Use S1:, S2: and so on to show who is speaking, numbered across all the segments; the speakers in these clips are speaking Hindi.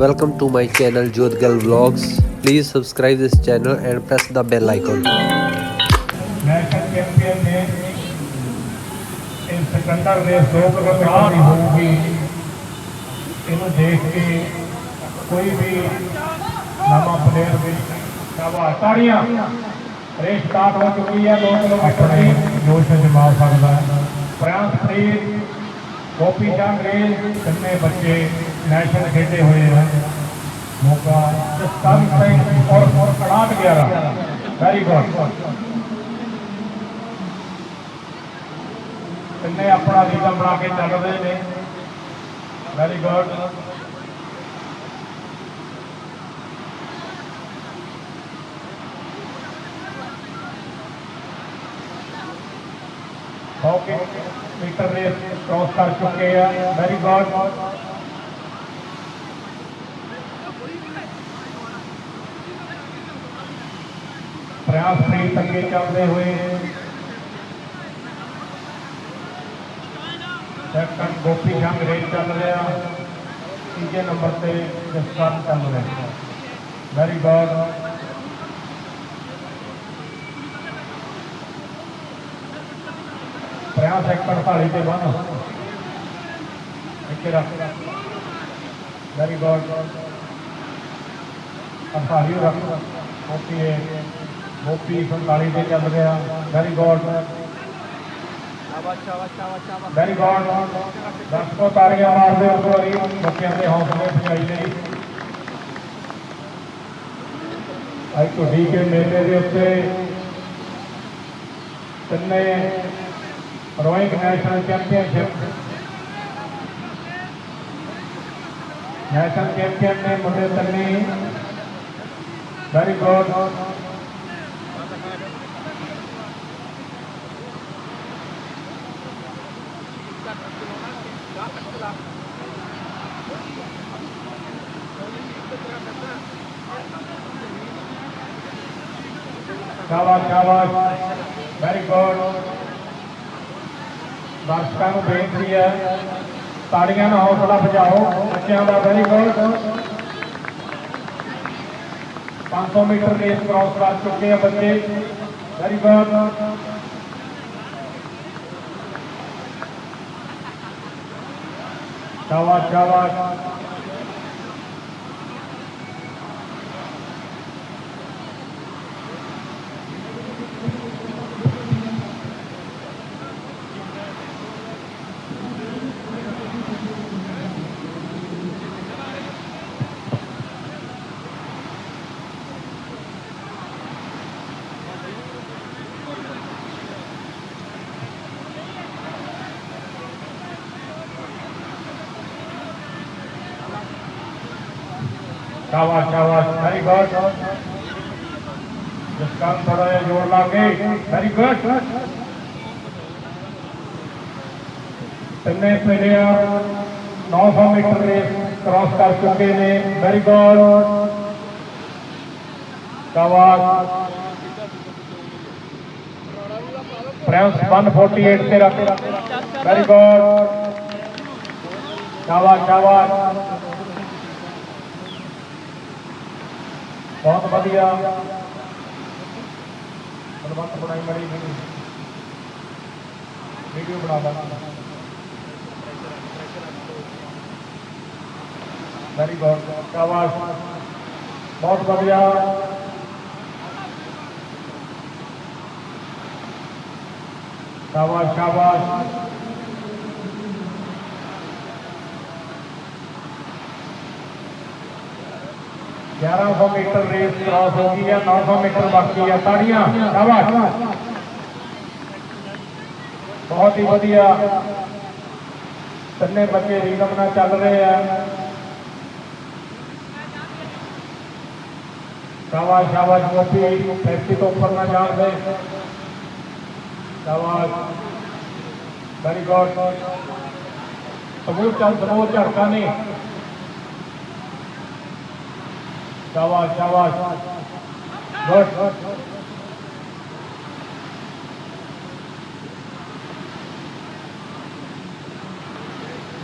S1: Welcome to my channel Jodhgal Vlogs. Please subscribe this channel and press the bell icon.
S2: National champion Gopi Chand कन्ने बच्चे ਬੱਚੇ ਨੈਸ਼ਨਲ ਖੇਡੇ ਹੋਏ ਹਨ ਮੌਕਾ ਜਸਕਰਨ ਸਿੰਘ ਔਰ ਔਰ 68 11 ਵੈਰੀ ਗੁੱਡ ਤਿੰਨੇ ਆਪਣਾ ਰੀਜ਼ਮ ਬਣਾ ਕੇ ਚੱਲ ਰਹੇ ਨੇ very good okay metre race cross ਕਰ ਚੁੱਕੇ ਆ ਵੈਰੀ ਗੁੱਡ प्रयास प्रेरित अगे चलते हुए। कैप्टन गोपी चंद रेड चल रहा तीजे नंबर से जसपाल चल रहे वेरी गुड प्रयास एक पड़ताली के बन। वेरी गुड अड़ताली रख। ओके ਹੈ ਗੋਪੀ 47 ਤੇ ਚੱਲ ਰਿਹਾ ਵੈਰੀ ਗੁੱਡ ਵੈਰੀ ਗੁੱਡ ਦਸ ਕੋ ਤਾੜੀਆਂ ਮਾਰਦੇ ਉਸ ਵਾਰੀ ਬੱਚਿਆਂ ਦੇ ਹੌਸਲੇ ਪਹੁੰਚਾਈ ਲਈ ਅੱਜ ਤੁਹਾਡੀ ਕੇ ਮੇਲੇ ਦੇ ਉੱਤੇ ਤਿੰਨੇ rowing national championship national champion ਨੇ ਮੁੰਡੇ ਤਿੰਨੇ ਵੈਰੀ ਗੁੱਡ ਸ਼ਾਬਾਸ਼ ਸ਼ਾਬਾਸ਼ ਵੈਰੀ ਗੁੱਡ ਦਰਸ਼ਕਾਂ ਨੂੰ ਬੇਨਤੀ ਹੈ ਤਾੜੀਆਂ ਨਾਲ ਹੌਸਲਾ ਬਚਾਓ ਬੱਚਿਆਂ ਦਾ very good 500 metre race cross ਕਰ ਚੁੱਕੇ ਆ ਬੱਚੇ ਵੈਰੀ ਗੁੱਡ ਸ਼ਾਬਾਸ਼ ਸ਼ਾਬਾਸ਼ शाबाश शाबाश। वेरी गुड जिस जसकान थोड़ा ज़ोर ला के वेरी गुड इतने प्लेयर 900 मीटर रेस क्रॉस कर चुके ने वेरी गुड शाबाश। प्रेस 148 तेरा वेरी गुड शाबाश शाबाश। बहुत बढ़िया बलवंत बनाई मरी मैंने वीडियो बना वेरी गुड आवाज़ बहुत बढ़िया शाबाश शाबाश 1100 मीटर रेस क्रॉस हो गई है 900 मीटर बाकी है। ताड़ियाँ, शाबाश। बहुत ही बढ़िया। तन्ने बच्चे रिदम ना चल रहे हैं। शाबाश शाबाश मोती फैक्ट्री तो ऊपर ना जान दे। शाबाश। वेरी गुड सबूत चल सबूत झटका नहीं। शाबाश शाबाश। बस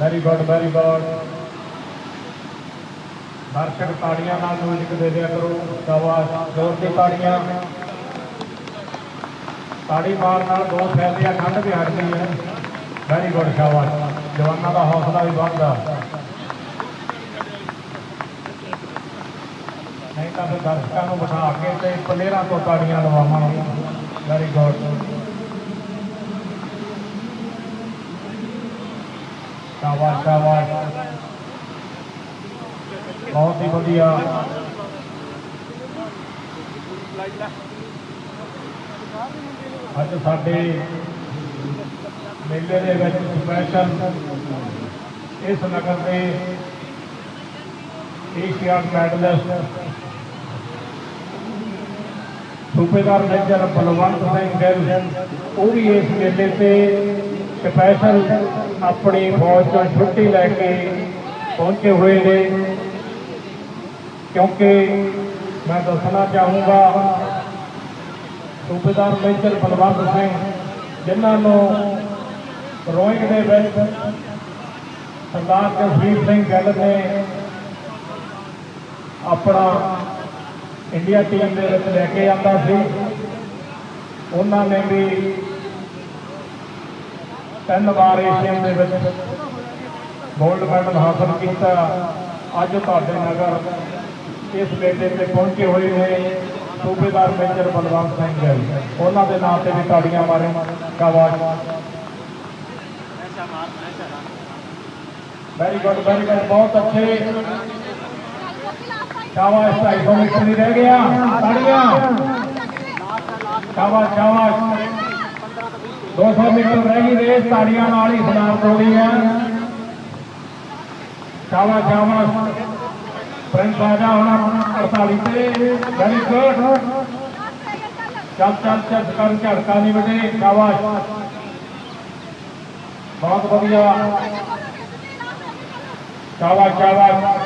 S2: वेरी गुड वेरी गुड दर्शक ताड़ियाँ नाल म्यूज़िक दे दिया करो। शाबाश। ज़ोर से ताड़ियाँ। ताड़ी मार नाल दो फैलदियाँ ठंड भी हटदी है। वेरी गुड शाबाश। जवानों का हौसला भी बढ़ता है ਨਹੀਂ ਤਾਂ ਦਰਸ਼ਕਾਂ ਨੂੰ ਬਿਠਾ ਕੇ ਤੇ ਪਲੇਅਰਾਂ ਤੋਂ ਤਾੜੀਆਂ ਲਵਾਵਾਂਗੇ ਵੈਰੀ ਗੁੱਡ ਸ਼ਾਬਾਸ਼ ਸ਼ਾਬਾਸ਼। ਬਹੁਤ ਹੀ ਵਧੀਆ। ਅੱਜ ਸਾਡੇ ਮੇਲੇ ਦੇ ਵਿੱਚ ਸਪੈਸ਼ਲ ਇਸ ਨਗਰ ਦੇ ਏਸ਼ੀਆਨ ਮੈਡਲਿਸਟ ਸੂਬੇਦਾਰ ਮੇਜਰ ਬਲਵੰਤ ਸਿੰਘ ਗਿੱਲ, ਉਹ ਵੀ ਇਸ ਮੇਲੇ ਤੇ ਸਪੈਸ਼ਲ ਆਪਣੀ ਫੌਜ ਤੋਂ ਛੁੱਟੀ ਲੈ ਕੇ ਪਹੁੰਚੇ ਹੋਏ ਨੇ। ਕਿਉਂਕਿ ਮੈਂ ਦੱਸਣਾ ਚਾਹੂੰਗਾ, ਸੂਬੇਦਾਰ ਮੇਜਰ ਬਲਵੰਤ ਸਿੰਘ, ਜਿਨ੍ਹਾਂ ਨੂੰ ਰੋਇੰਗ ਦੇ ਵਿੱਚ ਸਰਦਾਰ ਜਸਵੀਰ ਸਿੰਘ ਗਿੱਲ ਨੇ ਆਪਣਾ ਇੰਡੀਆ ਟੀਮ ਦੇ ਵਿੱਚ ਲੈ ਕੇ ਆਂਦਾ ਸੀ। ਉਹਨਾਂ ਨੇ ਵੀ ਤਿੰਨ ਵਾਰ ਏਸ਼ੀਅਨ ਦੇ ਵਿੱਚ ਗੋਲਡ ਮੈਡਲ ਹਾਸਲ ਕੀਤਾ। ਅੱਜ ਤੁਹਾਡੇ ਨਗਰ ਇਸ ਬੇਟੇ ਤੇ ਪਹੁੰਚੇ ਹੋਏ ਨੇ। ਸੂਬੇਦਾਰ ਮੇਜਰ ਬਲਵੰਤ ਸਿੰਘ ਗਿੱਲ ਉਹਨਾਂ ਦੇ ਨਾਂ ਤੇ ਵੀ ਤਾੜੀਆਂ ਮਾਰੇ। ਕਾਵਾਜ਼ ਵੈਰੀ ਗੁੱਡ ਵੈਰੀ ਗੁੱਡ ਬਹੁਤ ਅੱਛੇ। शाबाश भाई दो मिनट नहीं रह गया ताड़ियाँ शाबाश शाबाश। 200 मीटर रही गई रेस, ताड़ियाँ नाल समाप्त हो गई है। शाबाश शाबाश। प्रिंस राजा होना 48 से वेरी गुड चल चल चल कर झटका नहीं बेटे, शाबाश। बहुत बढ़िया। शाबाश शाबाश।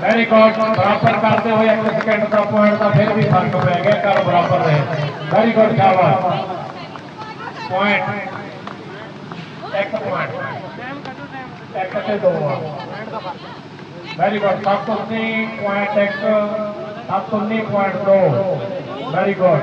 S2: ਵੈਰੀ ਗੁੱਡ ਵੈਰੀ ਗੁੱਡ ਬਰਾਬਰ ਕਰਦੇ ਹੋਏ ਇੱਕ ਸਕਿੰਟ ਦਾ ਪੁਆਇੰਟ ਦਾ ਫਿਰ ਵੀ ਫਰਕ ਪੈ ਗਿਆ ਕਰ ਬਰਾਬਰ ਰਹੇ ਵੈਰੀ ਗੁੱਡ ਸ਼ਾਬਾਸ਼ ਪੁਆਇੰਟ ਇੱਕ ਪੁਆਇੰਟ ਇੱਕ ਤੇ ਦੋ ਵੈਰੀ ਗੁੱਡ 719 ਪੁਆਇੰਟ ਇੱਕ 719 ਪੁਆਇੰਟ ਦੋ ਵੈਰੀ ਗੁੱਡ